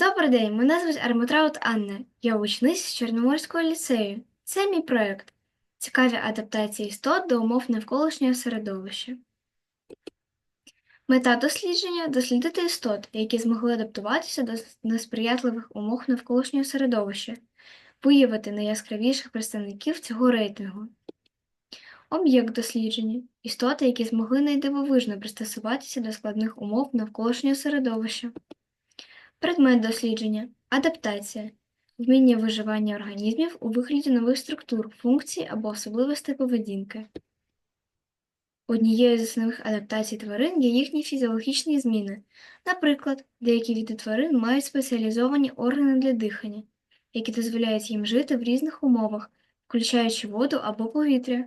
Добрий день, мене звуть Арматраут Анна. Я учениця Чорноморського ліцею. Це мій проєкт. Цікаві адаптації істот до умов навколишнього середовища. Мета дослідження дослідити істот, які змогли адаптуватися до несприятливих умов навколишнього середовища, виявити найяскравіших представників цього рейтингу. Об'єкт дослідження істоти, які змогли найдивовижно пристосуватися до складних умов навколишнього середовища. Предмет дослідження адаптація, вміння виживання організмів у вигляді нових структур, функцій або особливостей поведінки. Однією з основних адаптацій тварин є їхні фізіологічні зміни. Наприклад, деякі види тварин мають спеціалізовані органи для дихання, які дозволяють їм жити в різних умовах, включаючи воду або повітря.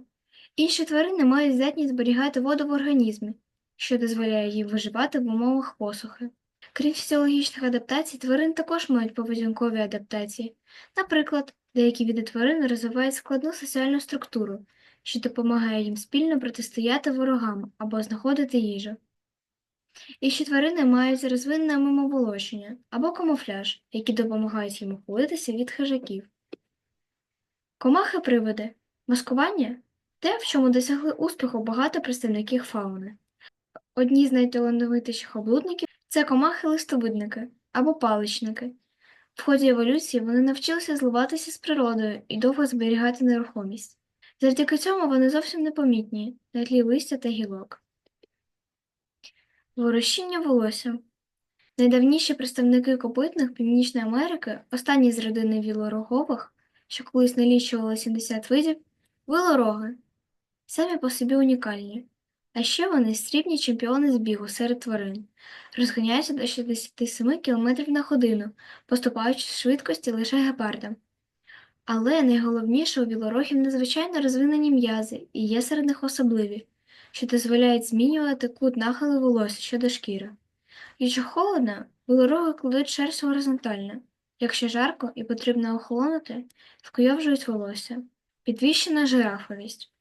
Інші тварини мають здатність зберігати воду в організмі, що дозволяє їм виживати в умовах посухи. Крім фізіологічних адаптацій, тварин також мають поведінкові адаптації. Наприклад, деякі види тварин розвивають складну соціальну структуру, що допомагає їм спільно протистояти ворогам або знаходити їжу. Інші тварини мають розвинене мимоволочення або камуфляж, які допомагають їм ухилитися від хижаків. Комахи-привиди маскування те, в чому досягли успіху багато представників фауни. Одні з найталановитіших облудників це комахи-листовидники або паличники. В ході еволюції вони навчилися зливатися з природою і довго зберігати нерухомість. Завдяки цьому вони зовсім непомітні на тлі листя та гілок. Ворощіння волосся. Найдавніші представники копитних Північної Америки, останні з родини вілорогових, що колись налічували 70 видів, вилороги, самі по собі унікальні. А ще вони срібні чемпіони з бігу серед тварин, розганяються до 67 км на годину, поступаючи в швидкості лише гепардам. Але найголовніше у білорогів надзвичайно розвинені м'язи і є серед них особливі, що дозволяють змінювати кут нахилу волосся щодо шкіри. Якщо холодно, білороги кладуть шерсть горизонтально, якщо жарко і потрібно охолонути, вкойовжують волосся. Підвищена жирафовість.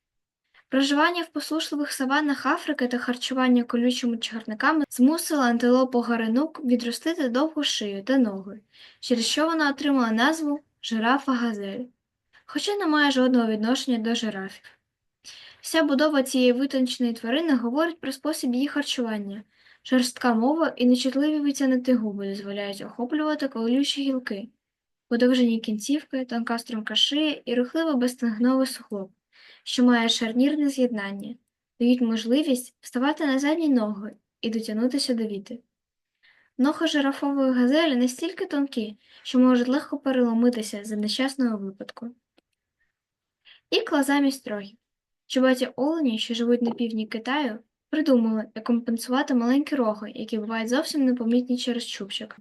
Проживання в посушливих саваннах Африки та харчування колючими чагарниками змусило антилопу гаранук відростити довгу шию та ноги, через що вона отримала назву жирафа газель, хоча не має жодного відношення до жирафів. Вся будова цієї витонченої тварини говорить про спосіб її харчування. Жорстка мова і нечутливі витягнуті губи дозволяють охоплювати колючі гілки, подовжені кінцівки, тонка струнка шия і рухливо безстегновий суглоб що має шарнірне з'єднання, дають можливість вставати на задні ноги і дотягнутися до віти. Ноги жирафової газелі настільки тонкі, що можуть легко переломитися за нещасного випадку. Ікла замість рогів. Чубаті олені, що живуть на півдні Китаю, придумали, як компенсувати маленькі роги, які бувають зовсім непомітні через чубчик.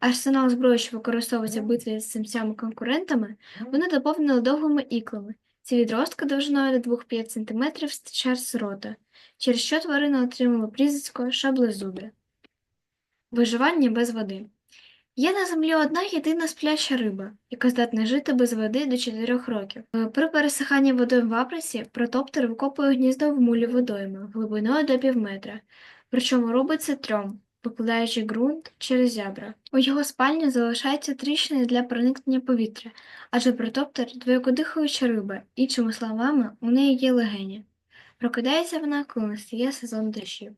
Арсенал зброї, що використовується в битві з самцями конкурентами, вони доповнили довгими іклами, ці відростки довжиною до 2-5 см стичать з рота, через що тварина отримала прізвисько шаблезубі. Виживання без води. Є на землі одна єдина спляча риба, яка здатна жити без води до 4 років. При пересиханні водою в апресі протоптер викопує гніздо в мулі водойми глибиною до півметра, причому робить це трьом, викладаючи ґрунт через зябра. У його спальні залишаються тріщини для проникнення повітря, адже протоптер двоєкодихаюча риба, іншими словами, у неї є легені. Прокидається вона, коли настає сезон дощів.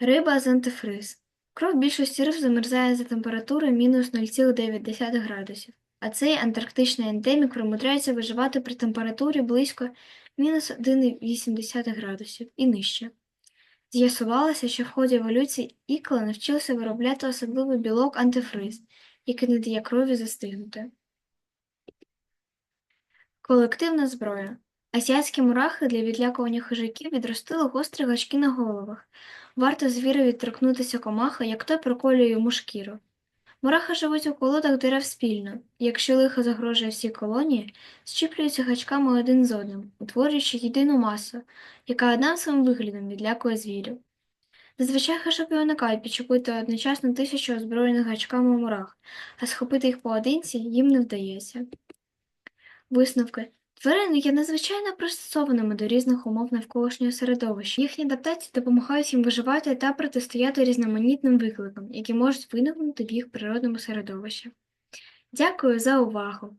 Риба з антифриз. Кров більшості риб замерзає за температури мінус 0,9 градусів, а цей антарктичний ендемік примудряється виживати при температурі близько мінус 1,8 градусів і нижче. З'ясувалося, що в ході еволюції ікла навчилися виробляти особливий білок антифриз, який не дає крові застигнути. Колективна зброя. Азіатські мурахи для відлякування хижаків відростили гострі гачки на головах. Варто звірові торкнутися комаха, як той проколює йому шкіру. Мурахи живуть у колодах дерев спільно, якщо лихо загрожує всій колонії, зчіплюються гачками один з одним, утворюючи єдину масу, яка одним своїм виглядом відлякує звірів. Зазвичай хижаки уникають підчепити одночасно тисячу озброєних гачками мурах, а схопити їх поодинці їм не вдається. Висновки Тварини є надзвичайно пристосованими до різних умов навколишнього середовища. Їхні адаптації допомагають їм виживати та протистояти різноманітним викликам, які можуть виникнути в їх природному середовищі. Дякую за увагу!